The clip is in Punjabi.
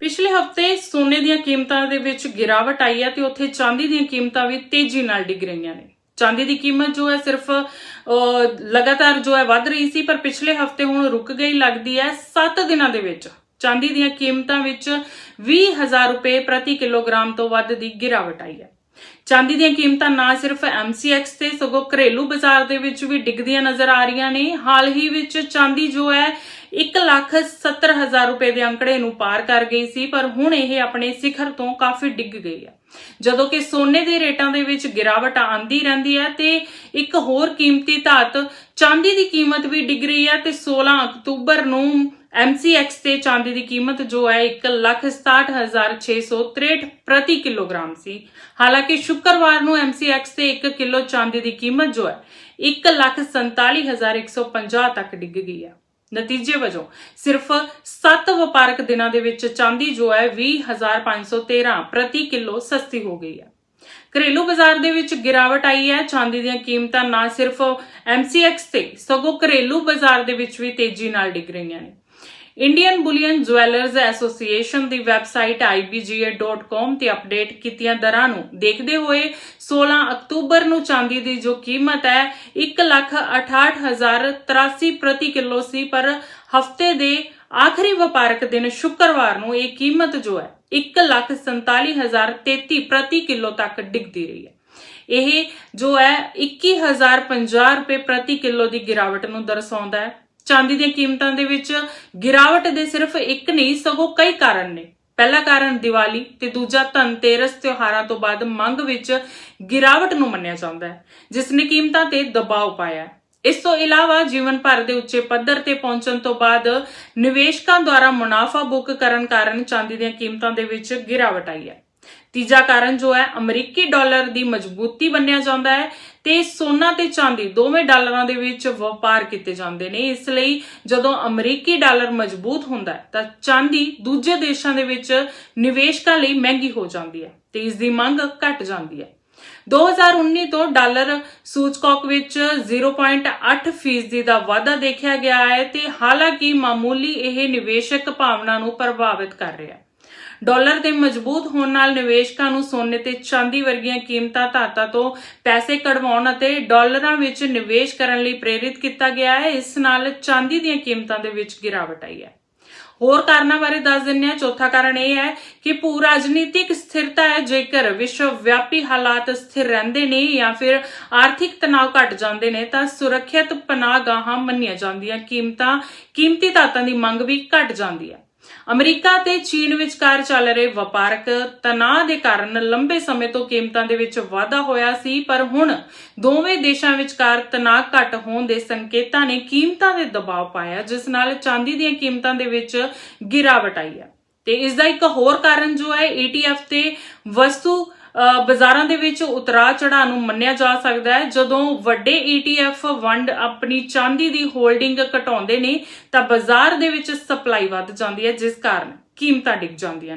ਪਿਛਲੇ ਹਫ਼ਤੇ ਸੋਨੇ ਦੀਆਂ ਕੀਮਤਾਂ ਦੇ ਵਿੱਚ ਗਿਰਾਵਟ ਆਈ ਹੈ ਤੇ ਉੱਥੇ ਚਾਂਦੀ ਦੀਆਂ ਕੀਮਤਾਂ ਵੀ ਤੇਜ਼ੀ ਨਾਲ ਡਿੱਗ ਰਹੀਆਂ ਨੇ। ਚਾਂਦੀ ਦੀ ਕੀਮਤ ਜੋ ਹੈ ਸਿਰਫ ਲਗਾਤਾਰ ਜੋ ਹੈ ਵੱਧ ਰਹੀ ਸੀ, ਪਰ ਪਿਛਲੇ ਹਫ਼ਤੇ ਹੁਣ ਰੁਕ ਗਈ ਲੱਗਦੀ ਹੈ 7 ਦਿਨਾਂ ਦੇ ਵਿੱਚ। ਚਾਂਦੀ ਦੀਆਂ ਕੀਮਤਾਂ ਵਿੱਚ 20000 ਰੁਪਏ ਪ੍ਰਤੀ ਕਿਲੋਗ੍ਰਾਮ ਤੋਂ ਵੱਧ ਦੀ ਗਿਰਾਵਟ ਆਈ ਹੈ। ਚਾਂਦੀ ਦੀਆਂ ਕੀਮਤਾਂ ਨਾ ਸਿਰਫ MCX ਤੇ, ਸਗੋਂ ਘਰੇਲੂ ਬਾਜ਼ਾਰ ਦੇ ਵਿੱਚ ਵੀ ਡਿੱਗਦੀਆਂ ਨਜ਼ਰ ਆ ਰਹੀਆਂ ਨੇ। ਹਾਲ ਹੀ ਵਿੱਚ ਚਾਂਦੀ ਜੋ ਹੈ 170000 ਰੁਪਏ ਦੇ ਅੰਕੜੇ ਨੂੰ ਪਾਰ ਕਰ ਗਈ ਸੀ, ਪਰ ਹੁਣ ਇਹ ਆਪਣੇ ਸਿਖਰ ਤੋਂ ਕਾਫੀ ਡਿੱਗ ਗਈ ਹੈ ਜਦੋਂ ਕਿ ਸੋਨੇ ਦੇ ਰੇਟਾਂ ਦੇ ਵਿੱਚ ਗਿਰਾਵਟ ਆਂਦੀ ਰਹਿੰਦੀ ਹੈ ਤੇ ਇੱਕ ਹੋਰ ਕੀਮਤੀ ਧਾਤ ਚਾਂਦੀ ਦੀ ਕੀਮਤ ਵੀ ਡਿੱਗ ਰਹੀ ਹੈ ਤੇ 16 ਅਕਤੂਬਰ ਨੂੰ MCX ਤੇ ਚਾਂਦੀ ਦੀ ਕੀਮਤ ਜੋ ਹੈ 167663 ਪ੍ਰਤੀ ਕਿਲੋਗ੍ਰਾਮ ਸੀ। ਹਾਲਾਂਕਿ ਸ਼ੁੱਕਰਵਾਰ ਨੂੰ MCX ਤੇ 1 ਕਿਲੋ ਚਾਂਦੀ ਦੀ ਕੀਮਤ ਜੋ ਹੈ 147150 ਤੱਕ ਡਿੱਗ ਗਈ ਹੈ ਨਤੀਜੇ ਵਜੋਂ ਸਿਰਫ 7 ਵਪਾਰਕ ਦਿਨਾਂ ਦੇ ਵਿੱਚ ਚਾਂਦੀ ਜੋ ਹੈ 20513 ਪ੍ਰਤੀ ਕਿਲੋ ਸਸਤੀ ਹੋ ਗਈ ਹੈ। ਘਰੇਲੂ ਬਾਜ਼ਾਰ ਦੇ ਵਿੱਚ ਗਿਰਾਵਟ ਆਈ ਹੈ। ਚਾਂਦੀ ਦੀਆਂ ਕੀਮਤਾਂ ਨਾ ਸਿਰਫ MCX ਤੇ ਸਗੋਂ ਘਰੇਲੂ ਬਾਜ਼ਾਰ ਦੇ ਵਿੱਚ ਵੀ ਤੇਜ਼ੀ ਨਾਲ ਡਿੱਗ ਰਹੀਆਂ ਨੇ। ਇੰਡੀਅਨ ਬੁਲੀਅਨ ਜੁਐਲਰਸ ਐਸੋਸੀਏਸ਼ਨ ਦੀ ਵੈਬਸਾਈਟ ibga.com ਤੇ ਅਪਡੇਟ ਕੀਤੀਆਂ ਦਰਾਂ ਨੂੰ ਦੇਖਦੇ ਹੋਏ 16 ਅਕਤੂਬਰ ਨੂੰ ਚਾਂਦੀ ਦੀ ਜੋ ਕੀਮਤ ਹੈ 168083 ਪ੍ਰਤੀ ਕਿਲੋ ਸੀ, ਪਰ ਹਫ਼ਤੇ ਦੇ ਆਖਰੀ ਵਪਾਰਕ ਦਿਨ ਸ਼ੁੱਕਰਵਾਰ ਨੂੰ ਇਹ ਕੀਮਤ ਜੋ ਹੈ 147033 ਪ੍ਰਤੀ ਕਿਲੋ ਤੱਕ ਡਿੱਗਦੀ ਰਹੀ ਹੈ। ਇਹ ਜੋ ਹੈ 21050 ਰੁਪਏ ਪ੍ਰਤੀ ਕਿਲੋ ਦੀ ਗਿਰਾਵਟ ਨੂੰ ਦਰਸਾਉਂਦਾ ਹੈ। ਚਾਂਦੀ ਦੀਆਂ ਕੀਮਤਾਂ ਦੇ ਵਿੱਚ ਗਿਰਾਵਟ ਦੇ ਸਿਰਫ ਇੱਕ ਨਹੀਂ, ਸਗੋਂ ਕਈ ਕਾਰਨ ਨੇ। ਪਹਿਲਾ ਕਾਰਨ ਦੀਵਾਲੀ ਤੇ ਦੂਜਾ ਧਨਤੇਰਸ ਤਿਉਹਾਰਾਂ ਤੋਂ ਬਾਅਦ ਮੰਗ ਵਿੱਚ ਗਿਰਾਵਟ ਨੂੰ ਮੰਨਿਆ ਜਾਂਦਾ ਹੈ, ਜਿਸ ਨੇ ਕੀਮਤਾਂ ਤੇ ਦਬਾਅ ਪਾਇਆ ਇਸ ਤੋਂ ਇਲਾਵਾ ਜੀਵਨ ਭਰ ਦੇ ਉੱਚੇ ਪੱਧਰ ਤੇ ਪਹੁੰਚਣ ਤੋਂ ਬਾਅਦ ਨਿਵੇਸ਼ਕਾਂ ਦੁਆਰਾ ਮੁਨਾਫਾ ਬੁੱਕ ਕਰਨ ਕਾਰਨ ਚਾਂਦੀ ਦੀਆਂ ਕੀਮਤਾਂ ਦੇ ਵਿੱਚ ਗਿਰਾਵਟ ਆਈ ਹੈ। ਤੀਜਾ ਕਾਰਨ ਜੋ ਹੈ, ਅਮਰੀਕੀ ਡਾਲਰ ਦੀ ਮਜ਼ਬੂਤੀ ਮੰਨਿਆ ਜਾਂਦਾ ਹੈ ਤੇ ਸੋਨਾ ਤੇ ਚਾਂਦੀ ਦੋਵੇਂ ਡਾਲਰਾਂ ਦੇ ਵਿੱਚ ਵਪਾਰ ਕੀਤੇ ਜਾਂਦੇ ਨੇ। ਇਸ ਲਈ ਜਦੋਂ ਅਮਰੀਕੀ ਡਾਲਰ ਮਜ਼ਬੂਤ ਹੁੰਦਾ ਹੈ, ਤਾਂ ਚਾਂਦੀ ਦੂਜੇ ਦੇਸ਼ਾਂ ਦੇ ਵਿੱਚ ਨਿਵੇਸ਼ਕਾਂ ਲਈ ਮਹਿੰਗੀ ਹੋ ਜਾਂਦੀ ਹੈ ਤੇ ਇਸ ਦੀ ਮੰਗ ਘਟ ਜਾਂਦੀ ਹੈ। 2019 ਤੋਂ ਡਾਲਰ ਸੂਚਕੌਕ ਵਿੱਚ 0.8 ਫੀਸਦੀ ਦਾ ਵਾਧਾ ਦੇਖਿਆ ਗਿਆ ਹੈ ਤੇ ਹਾਲਾਂਕਿ ਮਾਮੂਲੀ ਇਹ ਨਿਵੇਸ਼ਕ ਭਾਵਨਾ ਨੂੰ ਪ੍ਰਭਾਵਿਤ ਕਰ ਰਿਹਾ ਹੈ। ਡਾਲਰ ਦੇ ਮਜ਼ਬੂਤ ਹੋਣ ਨਾਲ ਨਿਵੇਸ਼ਕਾਂ ਨੂੰ ਸੋਨੇ ਤੇ ਚਾਂਦੀ ਵਰਗੀਆਂ ਕੀਮਤਾਂ ਧਾਤਾਂ ਤੋਂ ਪੈਸੇ ਕਢਵਾਉਣ ਅਤੇ ਡਾਲਰਾਂ ਵਿੱਚ ਨਿਵੇਸ਼ ਕਰਨ ਲਈ ਪ੍ਰੇਰਿਤ ਕੀਤਾ ਗਿਆ ਹੈ। ਇਸ ਨਾਲ ਚਾਂਦੀ ਦੀਆਂ ਕੀਮਤਾਂ ਦੇ ਵਿੱਚ ਗਿਰਾਵਟ ਆਈ ਹੈ। ਹੋਰ ਕਾਰਨਾਂ ਬਾਰੇ ਦੱਸ ਦਿੰਨੇ ਆ ਚੌਥਾ ਕਾਰਨ ਇਹ ਹੈ ਕਿ ਭੂ ਰਾਜਨੀਤਿਕ ਸਥਿਰਤਾ ਹੈ। ਜੇਕਰ ਵਿਸ਼ਵ ਵਿਆਪੀ ਹਾਲਾਤ ਸਥਿਰ ਰਹਿੰਦੇ ਨੇ ਜਾਂ ਫਿਰ ਆਰਥਿਕ ਤਣਾਅ ਘਟ ਜਾਂਦੇ ਨੇ, ਤਾਂ ਸੁਰੱਖਿਅਤ ਪਨਾਹਗਾਹਾਂ ਮੰਨੀਆਂ ਜਾਂਦੀਆਂ ਕੀਮਤਾਂ, ਕੀਮਤੀ ਧਾਤਾਂ ਦੀ ਮੰਗ ਵੀ ਘਟ ਜਾਂਦੀ ਹੈ। ਅਮਰੀਕਾ ਤੇ ਚੀਨ ਵਿਚਕਾਰ ਚੱਲ ਰਹੇ ਵਪਾਰਕ ਤਣਾਅ ਦੇ ਕਾਰਨ ਲੰਬੇ ਸਮੇਂ ਤੋਂ ਕੀਮਤਾਂ ਦੇ ਵਿੱਚ ਵਾਧਾ ਹੋਇਆ ਸੀ, ਪਰ ਹੁਣ ਦੋਵੇਂ ਦੇਸ਼ਾਂ ਵਿਚਕਾਰ ਤਣਾਅ ਘਟ ਹੋਣ ਦੇ ਸੰਕੇਤਾਂ ਨੇ ਕੀਮਤਾਂ ਦੇ ਦਬਾਅ ਪਾਇਆ, ਜਿਸ ਨਾਲ ਚਾਂਦੀ ਦੀਆਂ ਕੀਮਤਾਂ ਦੇ ਵਿੱਚ ਗਿਰਾਵਟ ਆਈ ਹੈ। ਤੇ ਇਸ ਦਾ ਇੱਕ ਹੋਰ ਕਾਰਨ ਜੋ ਹੈ ETF ਤੇ ਵਸਤੂ ਬਾਜ਼ਾਰਾਂ ਦੇ ਵਿੱਚ ਉਤਰਾਅ ਚੜਾਅ ਨੂੰ ਮੰਨਿਆ ਜਾ ਸਕਦਾ ਹੈ। ਜਦੋਂ ਵੱਡੇ ETF ਵੰਡ ਆਪਣੀ ਚਾਂਦੀ ਦੀ ਹੋਲਡਿੰਗ ਘਟਾਉਂਦੇ ਨੇ, ਤਾਂ ਬਾਜ਼ਾਰ ਦੇ ਵਿੱਚ ਸਪਲਾਈ ਵੱਧ ਜਾਂਦੀ ਹੈ, ਜਿਸ ਕਾਰਨ ਕੀਮਤਾਂ ਡਿੱਗ ਜਾਂਦੀਆਂ ਨੇ।